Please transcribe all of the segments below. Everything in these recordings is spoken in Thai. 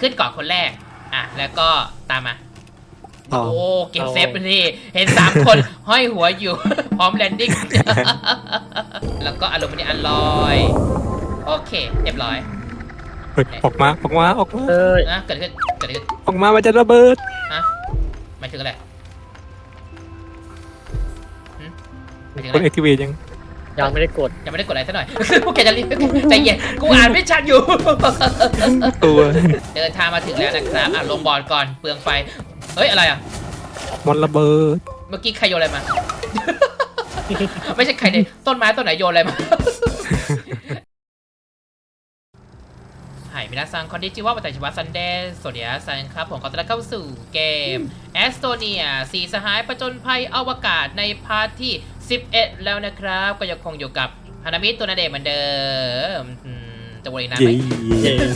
ขึ้นก่อนคนแรก อะ แล้วก็ตามมาอ๋อโอ้เก็บเซฟไปนี่เห็นสามคน ห้อยหัวอยู่ พร้อมแลนดิ้ง แล้วก็อารมณ์นี้อันลอย โอเค เรียบร้อยเฮ้ยออกมา ออกมา ออกมาเอ้ยนะเกิดอะไรขึ้นเกิดอะไรขึ้นออกมามันจะระเบิดฮะหมายถึงอะไรหึหมายถึงกอะดไร activate ยัง ยังไม่ได้กดยังไม่ได้กดอะไรซะหน่อย พวกแกจะรีบใจเย็นกูอ่านไม่ชัดอยู่ ตัวเดินทางมาถึงแล้วนะครับอะลงบอลก่อนเปลืองไฟ เฮ้ยอะไรอะ บอลระเบิดเมื่อกี้ใครโยนอะไรมา ไม่ใช่ใครเนี่ยต้นไม้ต้นไหนโยนอะไรมาไฮมินาซังคอนดิจิว่าวัตชิวะซันเดย์สวัสดีซันครับ ผมขอต้อนรับเข้าสู่เกมแอสโตเนีย สีสหายประจนภัยอวกาศในพาร์ทที่ 11 แล้วนะครับ ก็ยังคงอยู่กับฮานามิตัวนาเดะเหมือนเดิมอืมจะวนอีกนานไหเย้ม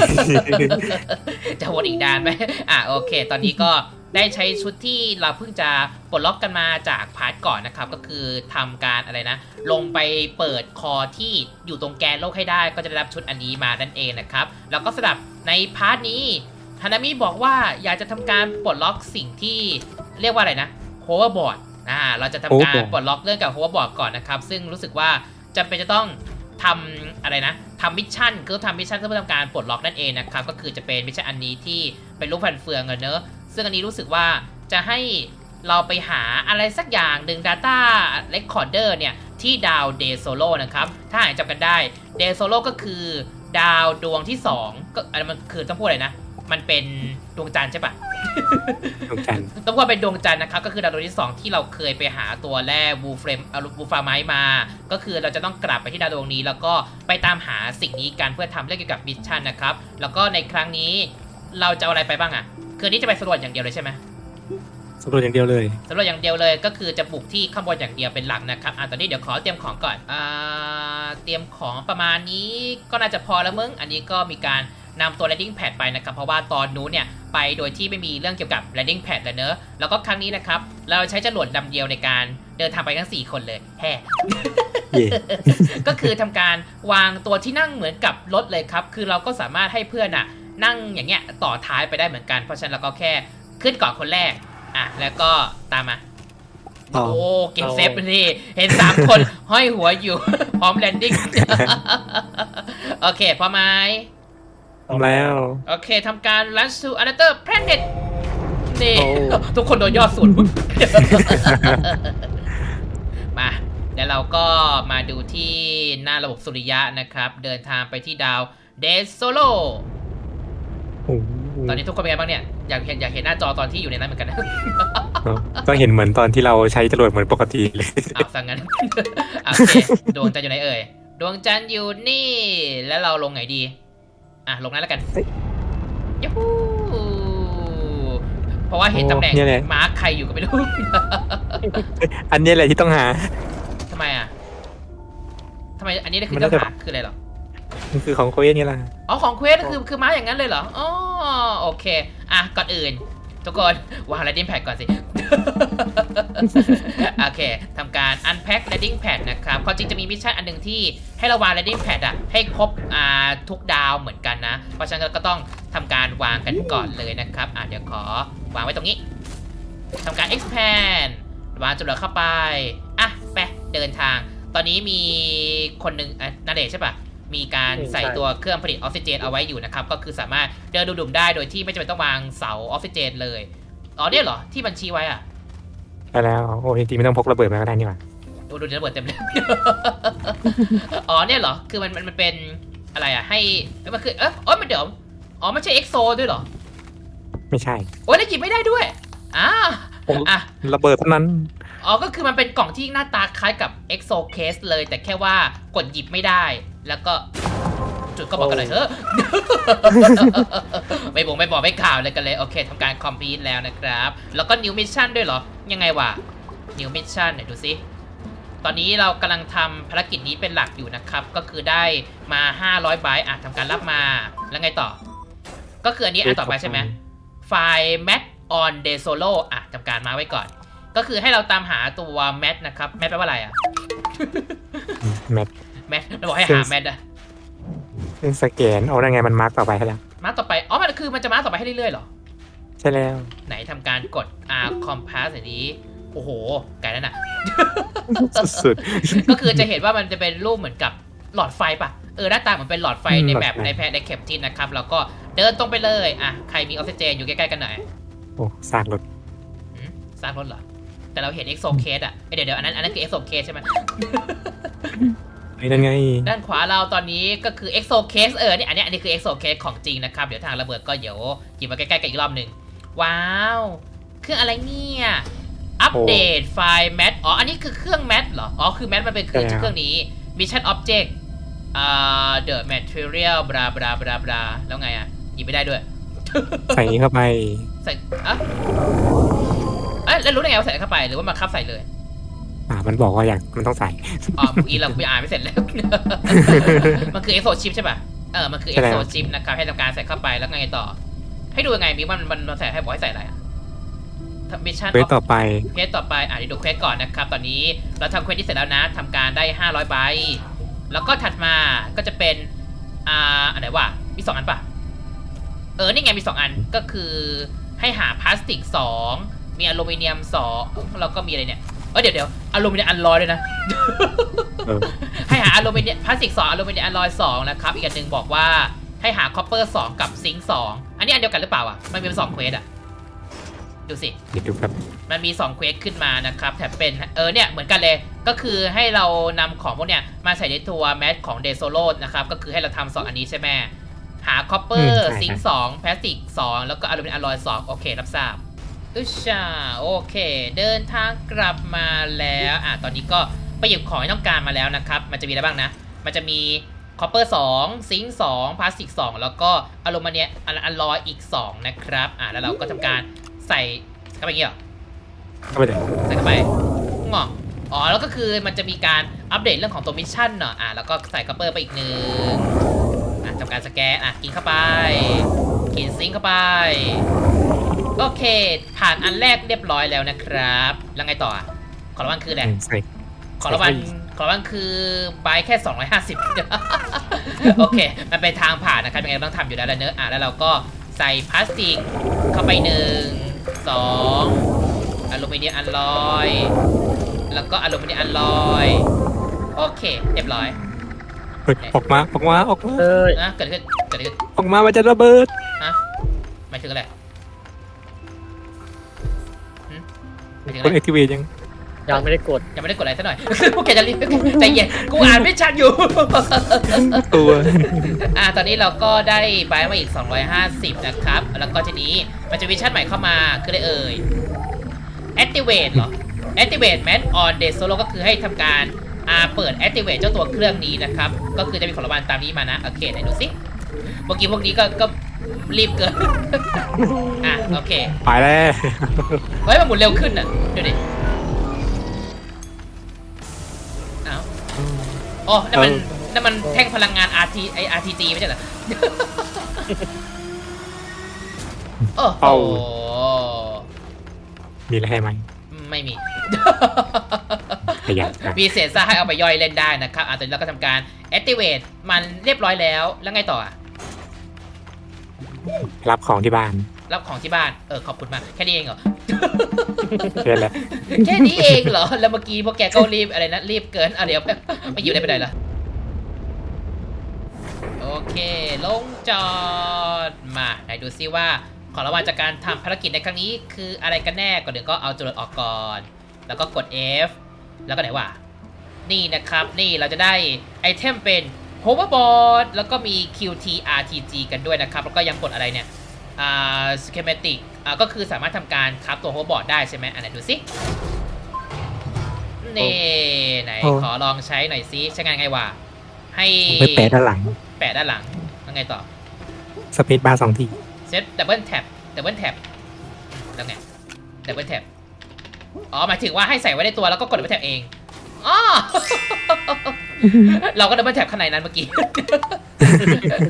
จะวนอีกนานไหมอะโอเค ตอนนี้ก็ได้ใช้ชุดที่เราเพิ่งจะปลดล็อกกันมาจากพาร์ทก่อนนะครับ ก็คือทำการอะไรนะ ลงไปเปิดคอที่อยู่ตรงแกนโลกให้ได้ ก็จะได้รับชุดอันนี้มานั่นเองนะครับ แล้วก็สำหรับในพาร์ทนี้ฮานามิบอกว่าอยากจะทำการปลดล็อกสิ่งที่เรียกว่าอะไรนะ hoverboard อ่าเราจะทำการปลดล็อกเรื่องกับ hoverboard ก่อนนะครับ ซึ่งรู้สึกว่าจำเป็นจะต้องทำอะไรนะทำมิชชั่นคือทำมิชชั่นเพื่อทำการปลดล็อกนั่นเองนะครับ ก็คือจะเป็นมิชชั่นอันนี้ที่เป็นรูปแผ่นเฟืองอะเนอะซึ่งอันนี้รู้สึกว่าจะให้เราไปหาอะไรสักอย่างหนึ่ง Data Recorder เนี่ยที่ดาวเดโซโลนะครับ ถ้าหากจำกันได้เดโซโลก็คือดาวดวงที่2ก็อันนั้นมันคือต้องพูดอะไรนะ มันเป็นดวงจันทร์ใช่ปะดวงจันทร์ต้องว่าเป็นดวงจันทร์นะครับ ก็คือดาวดวงที่ 2 ที่เราเคยไปหาตัวแร่วูเฟรมเอาวูฟาไมมา ก็คือเราจะต้องกลับไปที่ดาวดวงนี้ แล้วก็ไปตามหาสิ่งนี้กันเพื่อทำเรื่องเกี่ยวกับมิชชั่นนะครับ แล้วก็ในครั้งนี้เราจะเอาอะไรไปบ้างอะ่ะ คืนนี้จะไปสำรวจอย่างเดียวเลยใช่ไหมสำรวจอย่างเดียวเลยสำรวจอย่างเดียวเลยก็คือจะบุกที่ข้างบนอย่างเดียวเป็นหลักนะครับอะตอนนี้เดี๋ยวขอเตรียมของก่อนอ่าเตรียมของประมาณนี้ก็น่าจะพอแล้วมึง อันนี้ก็มีการ นำตัว landing pad ไปนะครับ เพราะว่าตอนนู้นเนี่ยไปโดยที่ไม่มีเรื่องเกี่ยวกับ landing pad แล้วเนอะแล้วก็ครั้งนี้นะครับ เราใช้จรวดลำเดียวในการเดินทางไปทั้ง 4 คนเลยแฮ่เย่ก็คือทำการวางตัวที่นั่งเหมือนกับรถเลยครับ คือเราก็สามารถให้เพื่อนอะนั่งอย่างเงี้ยต่อท้ายไปได้เหมือนกัน เพราะฉะนั้นเราก็แค่ขึ้นก่อนคนแรก อะ แล้วก็ตามมาอ๋อโอ้ เก็บเซฟไปนี่ เห็นสามคน ห้อยหัวอยู่ พร้อมแลนดิ้ง โอเค พร้อมไหม ทำแล้ว โอเคทำการ launch to another planet นี่โอ้ ทุกคนโดนยอดสูตรมาเดี๋ยวเราก็มาดูที่หน้าระบบสุริยะนะครับ เดินทางไปที่ดาวเดซโซโล โอ้โหตอนนี้ทุกคนเป็นไงบ้างเนี่ย อยากเห็นอยากเห็นหน้าจอตอนที่อยู่ในนั้นเหมือนกันนะเนอะก็เห็นเหมือนตอนที่เราใช้จรวดเหมือนปกติเลยเอาสังงั้น โอเค ดวงจันทร์อยู่ไหนเอ่ย ดวงจันทร์อยู่นี่ แล้วเราลงไหนดี อะลงนั้นแล้วกันเฮ้ยยูฮูเพราะว่าเห็นโอ้ตำแหน่งเนี่ยแหละมาร์คใครอยู่ก็ไม่รู้ อันนี้แหละที่ต้องหาทำไมอะทำไมอันนี้คือมันเจ้าน่าจะหาคืออะไรเหรอมันคือของโคเอนี่แหละอ๋อของเควสก็คือคือม้าอย่างนั้นเลยเหรออ๋อโอเค อะก่อนอื่น ทุกคนวาง landing pad ก่อนสิ โอเคทำการ unpack landing pad นะครับความจริงจะมีมิชชั่นอันหนึ่งที่ให้เราวาง landing pad อะให้ครบอ่าทุกดาวเหมือนกันนะ เพราะฉะนั้นก็ต้องทำการวางกันก่อนเลยนะครับอะเดี๋ยวขอวางไว้ตรงนี้ทำการ expand วางจรวดเข้าไป อะ ไป เดินทาง ตอนนี้มีคนหนึ่งอะนาเดชน์ใช่ปะ มีการอืมใส่ใช่ตัวเครื่องผลิตออกซิเจนเอาไว้อยู่นะครับ ก็คือสามารถเดินดูดุ่มได้โดยที่ไม่จำเป็นต้องวางเสาออกซิเจนเลย อ๋อเนี่ยเหรอ ที่บัญชีไว้อะไปแล้ว โอ้จริงๆไม่ต้องพกระเบิดมาก็ได้นี่หว่าดูดูระเบิดเต็มเลย อ๋อเนี่ยเหรอ คือมันมันมันเป็นอะไรอะ ให้เอ้ยมันคือ เอออ๋อมันเดี๋ยว อ๋อมันใช่เอ็กโซด้วยเหรอ ไม่ใช่ โอ้ยแล้วหยิบไม่ได้ด้วยอ่าผมอะระเบิดเท่านั้นอ๋อ ก็คือมันเป็นกล่องที่หน้าตาคล้ายกับ EXO Case เลย แต่แค่ว่ากดหยิบไม่ได้ แล้วก็จุดก็บอกกันเลยเฮ้อไม่บอกไม่บอกไม่ข่าวเลยกันเลย โอเคทำการคอมพลีทแล้วนะครับ แล้วก็ New Mission ด้วยเหรอ ยังไงวะ New Mission ไหนดูซิตอนนี้เรากำลังทำภารกิจนี้เป็นหลักอยู่นะครับ ก็คือได้มา 500ไบต์อะทำการรับมา แล้วไงต่อ ก็คืออันนี้อันต่อไปใช่ไหมไฟล์ mat on day solo อะทำการมาไว้ก่อน ก็คือให้เราตามหาตัว mat นะครับ mat แปลว่าอะไรอะแม ป mat เราบอกให้หา mat อะซึ่งสแกนเอาได้ไงมันมาร์กต่อไปให้แล้วมาต่อไป อ๋อ มันก็คือมันจะมาต่อไปให้เรื่อยๆเหรอ ใช่แล้ว ไหนทำการกด R compass อันนี้ โอ้โห ไกลแล้วนะสุด ก็คือจะเห็นว่ามันจะเป็นรูปเหมือนกับหลอดไฟปะเออหน้าตาเหมือนเป็นหลอดไฟอืมในแบบหลอดไฟ ในแพในเข็มทิศนะครับ แล้วก็เดินตรงไปเลย อะ ใครมีออกซิเจนอยู่ใกล้ๆกันหน่อยๆโอ้สร้างรถหืมสร้างรถเหรอ แต่เราเห็นเอ็กโซเคสอะเอ้ยเดี๋ยวเดี๋ยวอันนั้นอันนั้นคือเอ็กโซเคสใช่ไหมไอ้ นั่นไง ด้านขวาเราตอนนี้ก็คือเอ็กโซเคสเออเนี่ยอันเนี้ยอันนี้คือเอ็กโซเคสของจริงนะครับ เดี๋ยวทางระเบิดก็เดี๋ยวหยิบมาใกล้ๆกันอีกรอบหนึ่งว้าวเครื่องอะไรเนี่ย อัปเดตไฟล์แมทอ๋อ อันนี้คือเครื่องแมทเหรอ อ๋อ คือแมทมันเป็นคือเครื่องนี้ Mission Object อ่า The Material บราบราบราบราแล้วไงอะหยิบไม่ได้ด้วย ใส่นี้เข้าไป ใส่อะเอ้ยแล้วรู้ได้ไงว่าใส่เข้าไปหรือว่ามาคับใส่เลย อ่ามันบอกว่าอยากมันต้องใส่ อ๋อเมื่อกี้เราไปอ่านไม่เสร็จแล้ว มันคือ exo chip ใช่ป่ะ เออ มันคือใช่แล้ว exo chip นะครับ ให้ทำการใส่เข้าไปแล้วไงต่อ ให้ดูยังไงมีว่ามันมันใส่ให้บอกให้ใส่อะไรอะมิชชั่นเควสต่อไปเควสต่อไป อ่านดูเควสก่อนนะครับ ตอนนี้เราทำเควสที่เสร็จแล้วนะทำการได้ 500ใบ แล้วก็ถัดมาก็จะเป็น อ่า อันไหนวะ มีสองอันป่ะ เออ นี่ไงมีสองอัน ก็คือให้หาพลาสติกสองมีอลูมิเนียมสองแล้วก็มีอะไรเนี่ย เออเดี๋ยวเดี๋ยวอลูมิเนียมอันลอยด้วยนะ เออ ให้หาอลูมิเนียมพลาสติกสองอลูมิเนียมอลลอยสองนะครับ อีกอันหนึ่งบอกว่าให้หาคอปเปอร์สองกับซิงค์สองอันนี้อันเดียวกันหรือเปล่าอะ มันมีสองเควสอะ ดูสิ เดี๋ยวดูครับมันมี 2 เควสขึ้นมานะครับแถบเป็นเออเนี่ยเหมือนกันเลยก็คือให้เรานำของพวกเนี้ยมาใส่ในตัวแมสของเดโซโลนะครับ ก็คือให้เราทำสองอันนี้ใช่ไหมหาคอปเปออืร์มใช่ซิงครับค์สองพลาสติกสองแล้วก็อลูมิเนียมอลลอยสองโอเครับทราบ อุชชาโอเค เดินทางกลับมาแล้วอะตอนนี้ก็ไปหยิบของที่ต้องการมาแล้วนะครับ มันจะมีอะไรบ้างนะ มันจะมีคอปเปอร์2ซิงค์2พลาสติก2แล้วก็อลูมิเนียมอลลอยอีก2นะครับอะแล้วเราก็ทำการใส่เข้าไปอย่างงี้เหรอเข้าไปเลยใส่เข้าไปงอกอ๋อแล้วก็คือมันจะมีการอัปเดตเรื่องของตัวมิชชั่นเนาะอะแล้วก็ใส่คัพเปอร์ไปอีกหนึ่งอะทำการสแกนอะกินเข้าไปกินซิงค์เข้าไป โอเค ผ่านอันแรกเรียบร้อยแล้วนะครับ แล้วไงต่ออะขอรางวัลคืออะไร ใส่ ขอรางวัลขอรางวัลคือใบแค่ 250 โอเค มันเป็นทางผ่านนะครับ ยังไงก็ต้องทำอยู่แล้วแหละเนอะอะแล้วเราก็ใส่พลาสติกเข้าไปหนึ่งสองอลูมิเนียมอัลลอย แล้วก็อลูมิเนียมอัลลอย โอเค เรียบร้อยเฮ้ยออกมาออกมาออกมาเอ้ยนะเกิดอะไรขึ้นเกิดอะไรขึ้นออกมามันจะระเบิดฮะหมายถึงอะไร หมายถึงกอะดไร activate ยังยังไม่ได้กดยังไม่ได้กดอะไรซะหน่อย พวกแกจะรีบใจเย็นกูอ่านไม่ชัดอยู่ ตัว อ่าตอนนี้เราก็ได้ใบมาอีก 250 นะครับ แล้วก็ทีนี้มันจะวิชั่นใหม่เข้ามา คืออะไรเอ่ย activate เหรอ activate man on day solo ก็คือให้ทำการอ่าเปิด activate เจ้าตัวเครื่องนี้นะครับ ก็คือจะมีของรางวัลตามนี้มานะ โอเคไหนดูสิ เมื่อกี้พวกนี้ก็ก็ รีบเกิน อะโอเค ไปแล้วเฮ้ยมันหมุนเร็วขึ้นอะดูดิเอ้าอ๋อนั่นมันนั่นมันแท่งพลังงาน RT ไอ RTG ไม่ใช่เหรอ โอ้โหเอามีอะไรให้ไหมไม่มี ขยันครับมีเศษซ่ากให้เอาไปย่อยเล่นได้นะครับอะตอนนี้เราก็ทำการ activate มันเรียบร้อยแล้ว แล้วไงต่ออะ รับของที่บ้าน รับของที่บ้าน เออขอบคุณมาก แค่นี้เองเหรอเช่นแหละแค่นี้เองเหรอ แล้วเมื่อกี้พวกแกก็รีบอะไรนะ รีบเกินอะเดี๋ยวไม่อยู่ได้ไปไหนล่ะโอเค ลงจอด มาไหนดูซิว่า ของรางวัลจากการทำภารกิจในครั้งนี้ คืออะไรกันแน่ ก่อนเดี๋ยวก็เอาจรวดออกก่อน แล้วก็กด F แล้วก็ไหนวะ นี่นะครับ นี่เราจะได้ไอเทมเป็น hoverboard แล้วก็มี QTRTG กันด้วยนะครับ แล้วก็ยังกดอะไรเนี่ยอ่า schematic อ่าก็คือสามารถทำการคราฟตัว hoverboard ได้ใช่ไหมอันไหนดูสินี่ไหนโอ้ขอลองใช้หน่อยซิใช้งานไงวะให้ไปแปะด้านหลัง แปะด้านหลังแล้วไงต่อสเปซบาร์สองทีเซตดับเบิลแท็บดับเบิลแท็บแล้วไงดับเบิลแท็บอ๋อหมายถึงว่าให้ใส่ไว้ในตัวแล้วก็กดดับเบิลแท็บเอง อ๋อเราก็ดับเบิลแท็บข้างในนั้นเมื่อกี้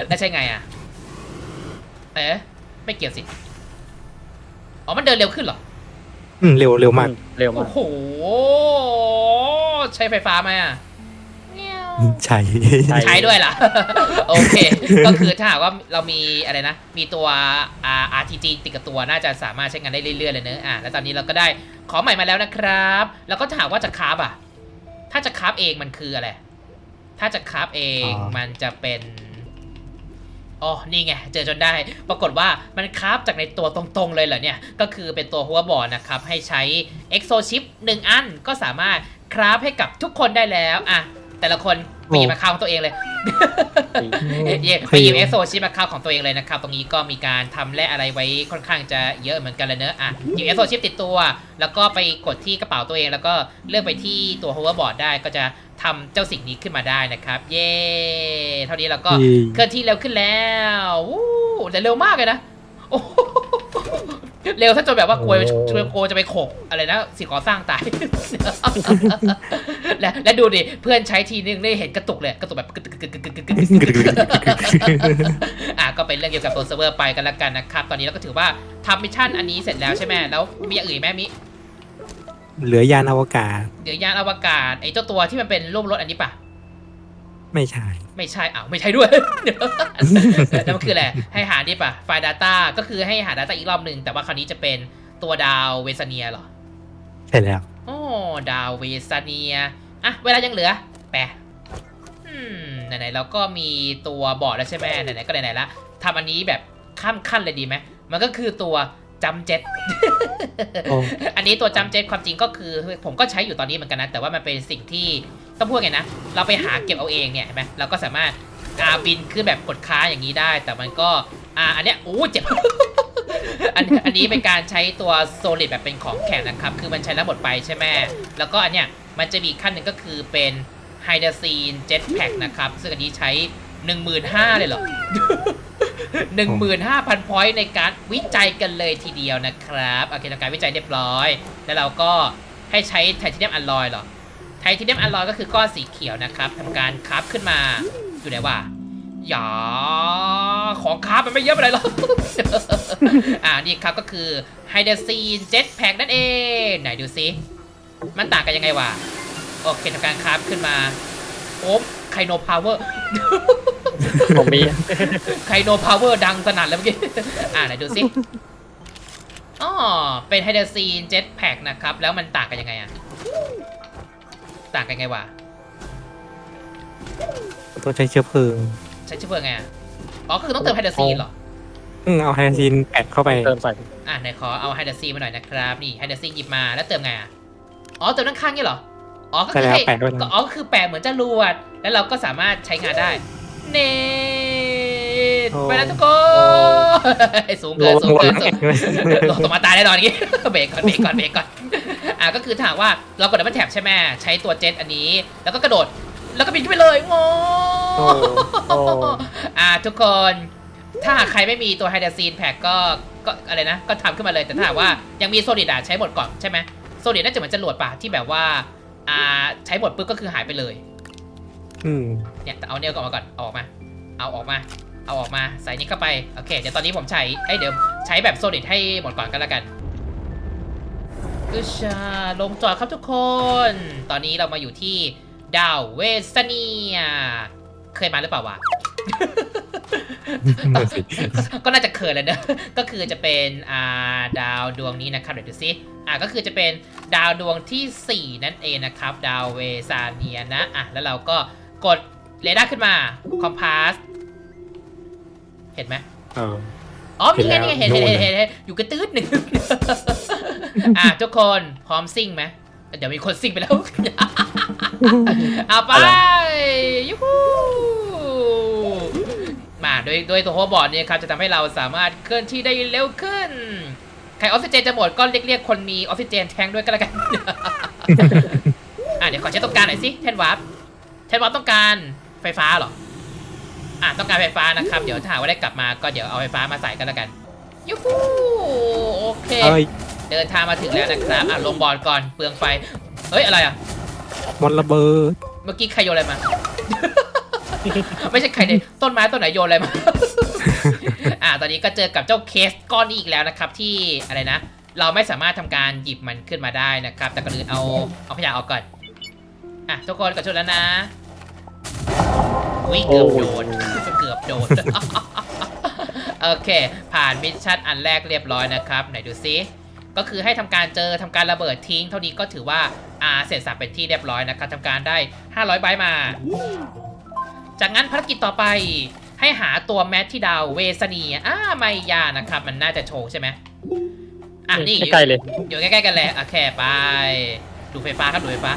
แล้วใช่ไงอะ เอ๊ะ ไม่เกี่ยวสิ อ๋อ มันเดินเร็วขึ้นเหรอ อืมเร็วเร็วมาก เร็วมาโอ้ก โห ใช้ไฟฟ้าไหมอะเงี้ยวใช่ ใช่ ใช้ด้วยล่ะ โอเค ก็คือถ้าหากว่าเรามีอะไรนะ มีตัว R RTG ติดกับตัวน่าจะสามารถใช้งานได้เรื่อยๆเลยเนอะอะแล้วตอนนี้เราก็ได้ของใหม่มาแล้วนะครับ แล้วก็ถ้าหากว่าจะคราฟอะ ถ้าจะคราฟเองมันคืออะไร ถ้าจะคราฟเองมันจะเป็นอ๋อนี่ไง เจอจนได้ ปรากฏว่ามันคราฟจากในตัวตรงๆเลยเหรอเนี่ย ก็คือเป็นตัวหัวบอร์ดนะครับ ให้ใช้ Exo Chip 1อันก็สามารถคราฟให้กับทุกคนได้แล้ว อะ แต่ละคนไปหยิบมาคราฟของตัวเองเลยเย่เย่ ไปหยิบเอสโซชิปมาเข้าของตัวเองเลยนะครับ ตรงนี้ก็มีการทำแร่อะไรไว้ค่อนข้างจะเยอะเหมือนกันเลยเนอะอะหยิบเอสโซชิปติดตัว แล้วก็ไปกดที่กระเป๋าตัวเอง แล้วก็เลือกไปที่ตัว hoverboard ได้ก็จะทำเจ้าสิ่งนี้ขึ้นมาได้นะครับ เย่เท่านี้เราก็เคลื่อนที่เร็วขึ้นแล้ววู้แต่เร็วมากเลยนะโอ้โห เร็วถ้าจนแบบว่ากลัวกลัวจะไปขกอะไรนะสิ่งก่อสร้างตาย และและดูดิเพื่อนใช้ทีนึงได้เห็นกระตุกเลยกระตุกแบบอะก็เป็นเรื่องเกี่ยวกับตัวเซิร์ฟเวอร์ไปกันแล้วกันนะครับ ตอนนี้เราก็ถือว่าทำมิชชั่นอันนี้เสร็จแล้วใช่ไหมแล้วมีอย่างอื่นไหมมิเหลือยานอวกาศเหลือยานอวกาศไอ้เจ้าตัวที่มันเป็นรูปรถอันนี้ปะไม่ใช่ ไม่ใช่อ้าวไม่ใช่ด้วยเดี๋ยวแล้วมันคืออะไรให้หานี่ปะไฟล์ Data ก็คือให้หา Data อีกรอบหนึ่งแต่ว่าคราวนี้จะเป็นตัวดาวเวสเนียเหรอใช่แล้วโอ้ดาวเวสเนียอะเวลายังเหลือแปะอืมไหนๆเราก็มีตัวบอร์ดแล้วใช่ไหมไหนๆก็ไหนๆละทำอันนี้แบบข้ามขั้นเลยดีไหมมันก็คือตัว จำเจ็ตโอ้อันนี้ตัวจำเจ็ตความจริงก็คือ ผมก็ใช้อยู่ตอนนี้เหมือนกันนะ แต่ว่ามันเป็นสิ่งที่ต้องพูดไงนะ เราไปหาเก็บเอาเองเนี่ยเห็นไหมเราก็สามารถอาบินขึ้นแบบกดค้างอย่างนี้ได้ แต่มันก็อ่าอันเนี้ยโอ้เจ็บอันอันนี้เป็นการใช้ตัวโซลิดแบบเป็นของแข็งนะครับ คือมันใช้แล้วหมดไปใช่ไหมแล้วก็อันเนี้ยมันจะมีอีกขั้นหนึ่งก็คือเป็นไฮเดรซีนเจ็ตแพ็นะครับ ซึ่งอันนี้ใช้ 15,000เลยเหรอ15,000พอยต์ในการวิจัยกันเลยทีเดียวนะครับโอเคทำการวิจัยเรียบร้อย แล้วเราก็ให้ใช้ไทเทเนียมอลลอยเหรอไทเทเนียมอลลอยก็คือก้อนสีเขียวนะครับทำการคราฟขึ้นมาอยู่ไหนวะอย่าของคราฟมันไม่เยอะไปเลยหรอกอ่านี่ครับก็คือไฮเดรซีนเจ็ตแพ็กนั่นเองไหนดูซิมันต่างกันยังไงวะโอเคทำการคราฟขึ้นมาโอ้ไคโนพาวเวอร์ ผมมีไคโนพาวเวอร์ดังสนั่นเลยเมื่อกี้ อ่าไหนดูสิอ๋อเป็นไฮเดรซีนเจ็ตแพ็กนะครับ แล้วมันต่างกันยังไงอะต่างกันยังไงวะ ต้องใช้เชื้อเพลิง ใช้เชื้อเพลิงไงอะอ๋อคือต้องเติมไฮเดรซีนเหรอ อืมเอาไฮดรซีนแปะเข้าไป เติมใส่อะไหนขอเอาไฮเดรซีนมาหน่อยนะครับ นี่ไฮเดรซีนหยิบมาแล้วเติมไงอะอ๋อเติมด้านข้างนี่เหรอ อ๋อก็ใช่คือแล้วให้แปะด้วยก็นะอ๋อคือแปะเหมือนจรวดแล้วเราก็สามารถใช้งานได้ เนตไปแล้วทุกคนสูงเกินสูงเกินสูงตกตกมาตายแน่นอนอย่างงี้เบรกก่อนเบรกก่อนเบรกก่อนอะก็คือถามว่าเรากดดับเบิลแท็บใช่ไหมใช้ตัวเจ็ตอันนี้ แล้วก็กระโดดแล้วก็บินขึ้นไปเลยโง่โอ้โอ้อะทุกคนถ้าหากใครไม่มีตัวไฮเดรซีนแพ็กก็ก็อะไรนะ ก็ทำขึ้นมาเลยแต่ถ้าหากว่ายังมีโซลิดอะใช้หมดก่อนใช่ไหมโซลิดน่าจะเหมือนจรวดป่ะที่แบบว่าอ่าใช้หมดปุ๊บก็คือหายไปเลย อืมเนี่ยแต่เอาเนี่ยก็ออกมาก่อนเอาออกมา เอาออกมา เอาออกมาใส่นี่เข้าไปโอเคเดี๋ยวตอนนี้ผมใช้เอ้ยเดี๋ยวใช้แบบโซลิดให้หมดก่อนกันแล้วกันอึชาลงจอดครับทุกคน ตอนนี้เรามาอยู่ที่ดาวเวสเนีย เคยมาหรือเปล่าวะนั่นสิก็น่าจะเคยแล้วเนอะก็คือจะเป็นอ่าดาวดวงนี้นะครับเดี๋ยวดูซิอ่าก็คือจะเป็นดาวดวงทีสี่4 นั่นเองนะครับ ดาวเวซาเนียนะอะแล้วเราก็ กดเรดาร์ขึ้นมาคอมพาสเห็นไหมเออ อ๋อมีไงนี่ไงเห็เห็นนเห็นแล้วเห็นเห็นอยู่กระตืดหนึ่งอะทุกคนพร้อมซิ่งไหมเดี๋ยวมีคนซิ่งไปแล้วเอาไปยูฮูมาโดยโดยตัวโฮบอร์ดเนี่ยครับจะทำให้เราสามารถเคลื่อนที่ได้เร็วขึ้นใครออกซิเจนจะหมดก็เรียกเรียกคนมีออกซิเจนแทงด้วยก็แล้วกัน อะเดี๋ยวขอเช็คต้องการหน่อยสิแทนวาร์ป แทนวาร์ปต้องการไฟฟ้าเหรอ อะต้องการไฟฟ้านะครับ เดี๋ยวถ้าหากว่าได้กลับมาก็เดี๋ยวเอาไฟฟ้ามาใส่กันแล้วกันยูฮูโอเค เอ้ยเดินทางมาถึงแล้วนะครับ อะลงบอลก่อนเปลืองไฟ เฮ้ยอะไรอะมดระเบิดเมื่อกี้ใครโยนอะไรมา ไม่ใช่ใครเลยต้นไม้ต้นไหนโยนอะไรมา อ่า ตอนนี้ก็เจอกับเจ้าเคสก้อนนี้อีกแล้วนะครับ ที่อะไรนะ เราไม่สามารถทำการหยิบมันขึ้นมาได้นะครับ แต่ก่อนอื่นเอาเอาขยะออกก่อน อะทุกคนกดชุดแล้วนะวิ่งเกือบโดนเกือบโดนโอเค ผ่านมิชชั่นอันแรกเรียบร้อยนะครับ ไหนดูซิก็คือให้ทำการเจอทำการระเบิดทิ้ง เท่านี้ก็ถือว่าอาเสร็จสับเป็นที่เรียบร้อยนะครับทำการได้ 500ใบมา จากนั้นภารกิจต่อไปให้หาตัวแมทที่ดาวเวสเนียอ่าไม่ยากนะครับ มันน่าจะโชว์ใช่ไหมอะนี่ใกล้ๆเลยอยู่ใกล้ๆกันเลยโอเคไป ดูไฟฟ้าครับดูไฟฟ้า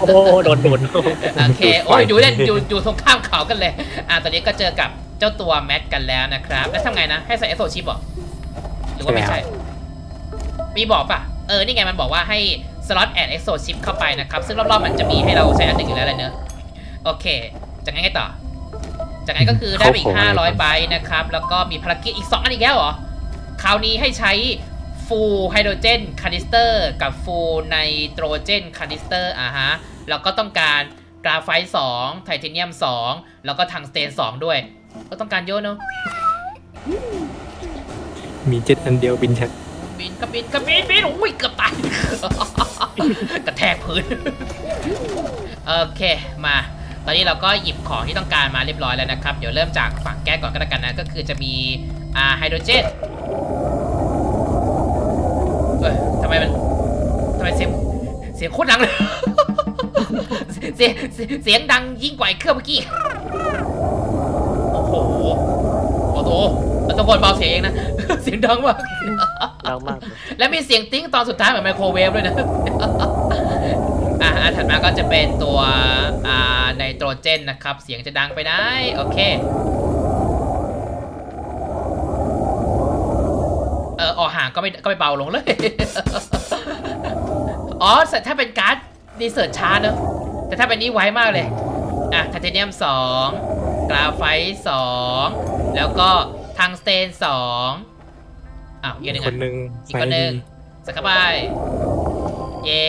โอ้โหโดนดูดโอเค โอ้ยอยู่เล่นอยู่อยู่ตรงข้ามเขากันเลย อะตอนนี้ก็เจอกับเจ้าตัวแมทกันแล้วนะครับ แล้วทำไงนะ ให้ใส่เอสโซชิปบอกหรือว่าไม่ใช่ มีบอกป่ะ เออ นี่ไงมันบอกว่าให้สล็อตแอดเอ็กโซชิปเข้าไปนะครับ ซึ่งรอบๆมันจะมีให้เราใช้อันหนึ่งอยู่แล้วแหละเนอะโอเค จากนั้นไงต่อ จากนั้นก็คือได้ไปอีก 500ใบนะครับ แล้วก็มีภารกิจอีก 2 อันอีกแล้วเหรอ คราวนี้ให้ใช้ ฟูลไฮโดรเจนคานิสเตอร์กับฟูลไนโตรเจนคานิสเตอร์อะฮะแล้วก็ต้องการกราไฟต์2ไทเทเนียม 2 แล้วก็ทังสเตน 2 ด้วย ก็ต้องการเยอะเนอะมีเจ็ดอันเดียวบินชัดบินกับบินกับบินบินโอ้ยเกือบตายกระแทกพื้น โอเคมา ตอนนี้เราก็หยิบของที่ต้องการมาเรียบร้อยแล้วนะครับ เดี๋ยวเริ่มจากฝั่งแก้ก่อนก็แล้วกันนะ ก็คือจะมีอ่าไฮโดรเจนเอ้ยทำ ไมมันทำไมเสียงเสียงโคตรดังเลยเสียงเสียงเสียงดังยิ่งกว่าไอ้เครื่องเมื่อกี้ โอ้โหโอ้โหเราต้องกดเบาเสียงเองนะ เสียงดังมาก ดังมากเลยและมีเสียงติ้งตอนสุดท้ายเหมือนไมโครเวฟด้วยนะอะอันถัดมาก็จะเป็นตัวอ่าไนโตรเจนนะครับ เสียงจะดังไปได้ โอเค ออออกห่างก็ไม่ก็ไม่เบาลงเลย อ๋อแต่ถ้าเป็นการ์ดดีเซิร์ชช้าเนอะแต่ถ้าเป็นนี้ไวมากเลย อะไทเทเนียม 2 กราไฟต์2แล้วก็ทังสเตน 2 อ้าวอีกอันหนึ่งคอะนหนึ่งอีกคนหนึ่งสกเข้าไป เย่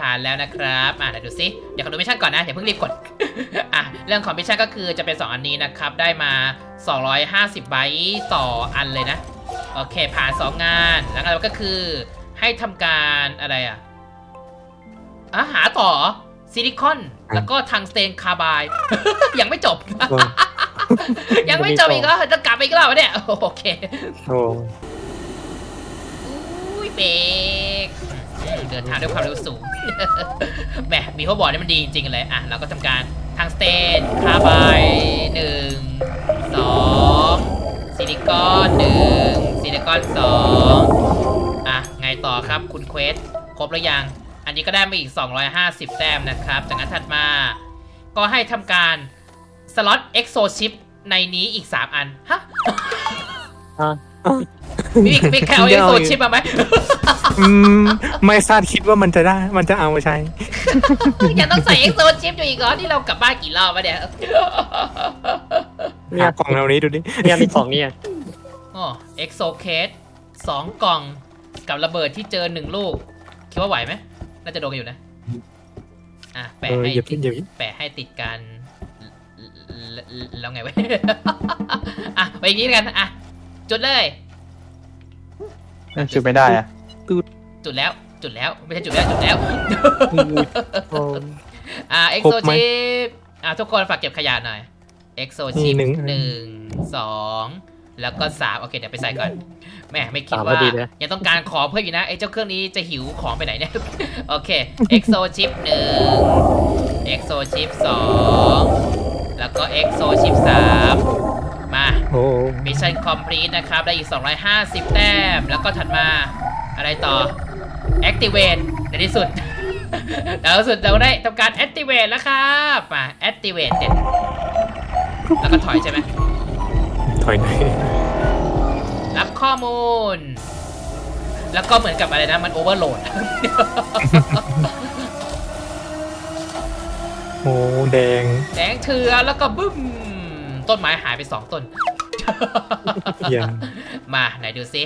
ผ่านแล้วนะครับอะเดี๋ยวดูซิเดี๋ยวขอดูมิชชั่นก่อนนะอย่าเพิ่งรีบกดอะเรื่องของมิชชั่นก็คือจะเป็น 2 อันนี้นะครับ ได้มา 250ไบต์ต่ออันเลยนะ โอเค ผ่าน 2 งานแล้วก็คือให้ทำการอะไรอะอะหาต่อซิลิคอน แล้วก็ทังสเตนคาร์บาย ยังไม่จบโอ้ยังไม่จบอีกเหรอจะกลับไปอีกรอบวะเนี่ย โอเค โอ้ อุ้ยเบรกอืมเดินทางด้วยความเร็วสูง แหมมีข้อบอร์ดนี่มันดีจริงๆเลย อะ เราก็ทำการทางสเตนคาร์บายหนึ่งสองซิลิคอนหนึ่งซิลิคอนสองอะ ไงต่อครับคุณเควส ครบหรือยัง อันนี้ก็ได้มาอีก 250 แต้มนะครับ จากนั้นถัดมา ก็ให้ทำการสล็อตเอ็กโซชิปในนี้อีก 3 อัน ฮะอะ มีมีใครเอาเอ็กโซชิปมาไหมอืมไม่คาดคิดว่ามันจะได้ มันจะเอามาใช้ ยังต้องใส่เอ็กโซชิปอยู่อีกเหรอที่เรากลับบ้านกี่รอบวะเนี่ยเนี่หายกล่องแนวนี้ดูดิเนี่ยมีของเนี่ยอ๋อเอ็กโซเคสสองกล่องกับระเบิดที่เจอหนึ่งลูก คิดว่าไหวไหมน่าจะโดนกันอยู่นะ อะแปะเออให้อย่าติเพิ่ดงอย่าเพิ่งแปะให้ติดกันแล้วแล้วไงวะอะไปอย่างนี้แล้วกันอะจุดเลย จุดไม่ได้อะจุดแล้วจุดแล้วไม่ใช่จุดแล้วจุดแล้วโอ้อ่าเอ็กครโซบไหมชิปอ่าทุกคนฝากเก็บขยะหน่อยเอ็กโซชิปนี่หนึ่งหนึ่งสองแล้วก็สามโอเคเดี๋ยวไปใส่ก่อนแหม่ไม่คิดสามพว่าอดีเลยยังต้องการของเพิ่มอยู่นะไอ้เจ้าเครื่องนี้จะหิวของไปไหนเนี่ยโอเคเอ็กโซชิปหนึ่งเอ็กโซชิปสองแล้วก็เอ็กโซชิปสาม มาโอ้มิชชั่นคอมพลีทนะครับ ได้อีก 250 แต้ม แล้วก็ถัดมาอะไรต่อ Activate ในที่สุด แล้วสุดเราได้ทำการ Activate แล้วครับมา Activate เด็ดแล้วก็ถอยใช่ไหมถอยหน่อยรับข้อมูล แล้วก็เหมือนกับอะไรนะ มันโอเวอร์โหลดโอ้แดง แดงเถือแล้วก็บึ้ม ต้นไม้หายไป2ต้นอย่ามาไหนดูซิ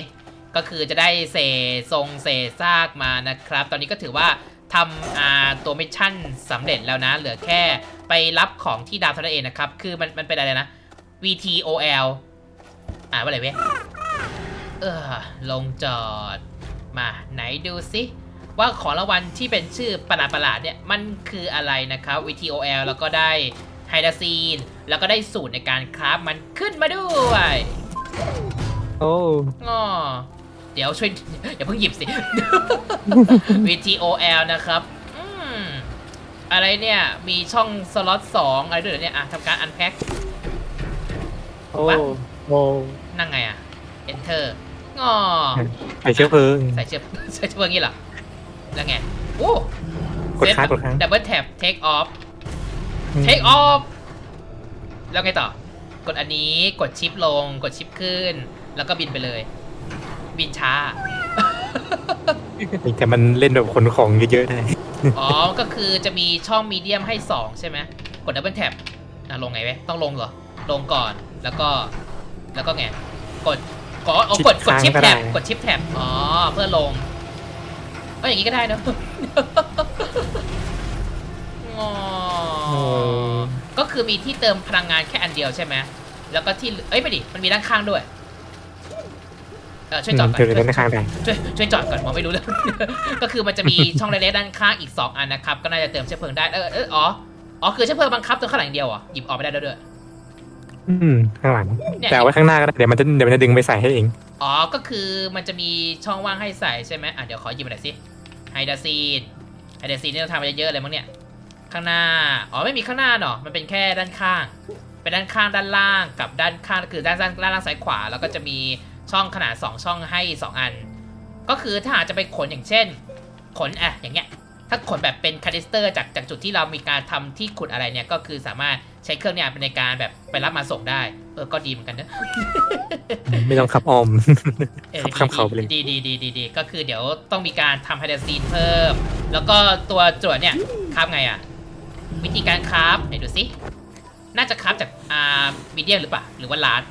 ก็คือจะได้เศษทรงเศษซากมานะครับ ตอนนี้ก็ถือว่าทำอ่าตัวมิชชั่นสำเร็จแล้วนะ เหลือแค่ไปรับของที่ดาวเท่านั้นเองนะครับ คือมันมันเป็นอะไรนะ VTOL อ่านว่าอะไรเว้ย เออ ลงจอด มาไหนดูซิว่าของรางวัลที่เป็นชื่อประหลาดประหลาดๆเนี่ย มันคืออะไรนะครับ VTOL แล้วก็ได้ไฮดาซีน แล้วก็ได้สูตรในการคราฟมันขึ้นมาด้วยโอ้งอเดี๋ยวช่วยอย่าเพิ่งหยิบสิ VTOL นะครับอืมอะไรเนี่ย มีช่องสล็อต2อะไรด้วยเหรอเนี่ยอะทำการอันแพ็ค โอ้โอ้นั่งไงอะ Enter งอใส่เชื้อเพลิงใส่เชือกใส่เชือกงี้เหรอ แล้วไง โอ้กดค้างกดค้างดับเบิลแท็บ take off อืม take off แล้วไงต่อ กดอันนี้กดชิปลง กดชิปขึ้น แล้วก็บินไปเลย บินช้า แต่มันเล่นแบบขนของเยอะๆได้ อ๋อ ก็คือจะมีช่องมีเดียมให้ 2 ใช่ไหม กดดับเบิลแท็บอะลงไงเว้ยต้องลงเหรอ ลงก่อน แล้วก็ แล้วก็ไง กดกดอ๋อกด กดชิปแท็บ กดชิปแท็บ อ๋อ เพื่อลงเอออย่างนี้ก็ได้เนอะอ๋อโอ้ ก็คือมีที่เติมพลังงานแค่อันเดียวใช่ไหมแล้วก็ที่เอ้ยไม่ดิมันมีด้านข้างด้วยเออช่วยจอดก่อนเจอกันข้างได้ช่วยช่วยจอดก่อนมองไม่รู้เรื่องก็คือมันจะมีช่องเล็กๆด้านข้างอีก 2 อันนะครับ ก็น่าจะเติมเชื้อเพลิงได้เออเอออ๋ออ๋อคือเชื้อเพลิงบังคับตัวข้างหลังอย่างเดียวเหรอหยิบออกไปได้ด้วยอืมข้างหลังเนี่ยแต่เอาไว้ข้างหน้าก็ได้เดี๋ยวมันจะเดี๋ยวมันจะดึงไปใส่ให้เองอ๋อก็คือมันจะมีช่องว่างให้ใส่ใช่ไหมอะเดี๋ยวขอหยิบมาหน่อยสิไฮดาซีนไฮดาซีนนี่เราทำมาเยอะๆเลยมั้งเนี่ย ข้างหน้า อ๋อไม่มีข้างหน้าเนาะมันเป็นแค่ด้านข้าง เป็นด้านข้างด้านล่างกับด้านข้างคือด้านด้านด้านล่างซ้ายขวา แล้วก็จะมีช่องขนาด 2 ช่องให้ 2 อัน ก็คือถ้าอาจจะไปขนอย่างเช่น ขนอะอย่างเงี้ย ถ้าขนแบบเป็นคานิสเตอร์จากจากจุดที่เรามีการทำที่ขุดอะไรเนี่ย ก็คือสามารถใช้เครื่องเนี่ยเป็นในการแบบไปรับมาส่งได้ เออ ก็ดีเหมือนกันนะ ไม่ต้องขับออมเออขับเขาไปเลย ดีดีดีดีดีก็คือเดี๋ยวต้องมีการทำไฮเดรซีนเพิ่ม แล้วก็ตัวจรวดเนี่ยคราฟไงอะ วิธีการคราฟไหนดูสิน่าจะคราฟจากอ่ามีเดียมหรือเปล่าหรือว่าลาร์ด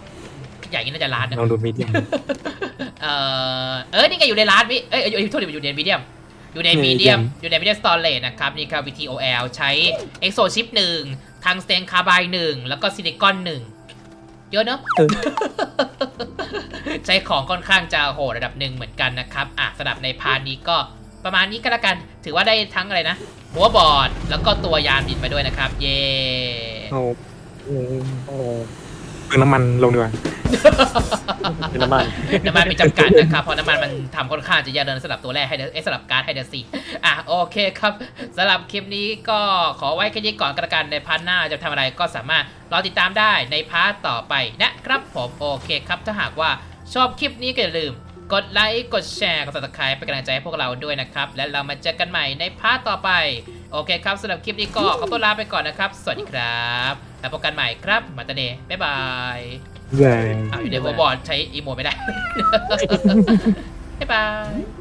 ใหญ่านี้น่าจะลาร์ดนะลองดูมีเดียมเออเออนี่ไงอยู่ในลาร์ดวิเอ้ยเอ้ยโทษทีอยู่ในมีเดียมอยู่ในมีเดียมอยู่ในมีเดียมสตอเรจนะครับนี่ครับ VTOL ใช้ Exo Chip 1ทางสเตนคาบายหนึ่งแล้วก็ซิลิคอนหนึ่งเยอะเนอะเออใช้ของค่อนข้างจะโหดระดับหนึ่งเหมือนกันนะครับ อะสำหรับในพาร์ทนี้ก็ประมาณนี้ก็แล้วกัน ถือว่าได้ทั้งอะไรนะ หัวบอร์ดแล้วก็ตัวยานบินมาด้วยนะครับ เย่เอาอืมโอ้เติมน้ำมันลงดีกว่าเป็นน้ำมันน้ำมันมีจำกัดนะครับเพราะน้ำมันมันทำค่อนข้างจะยากเดินสำหรับตัวแรกให้เดเอ้ยสำหรับการ์ดให้เดซีอะโอเคครับสำหรับคลิปนี้ก็ขอไว้แค่นี้ก่อนกระกันในพาร์ทหน้าจะทำอะไรก็สามารถรอติดตามได้ในพาร์ทต่อไปนะครับผมโอเคครับถ้าหากว่าชอบคลิปนี้ก็อย่าลืม กดไลค์กดแชร์กด subscribe เป็นกำลังใจให้พวกเราด้วยนะครับ และเรามาเจอกันใหม่ในพาร์ทต่อไป โอเคครับสำหรับคลิปนี้ก็ขอตัวลาไปก่อนนะครับ สวัสดีครับแล้วพบกันใหม่ครับมาตาเนบ๊ายบายใช่อ้าวอยู่ในหัวบอร์ดใช้อีโมไม่ได้ บ๊ายบาย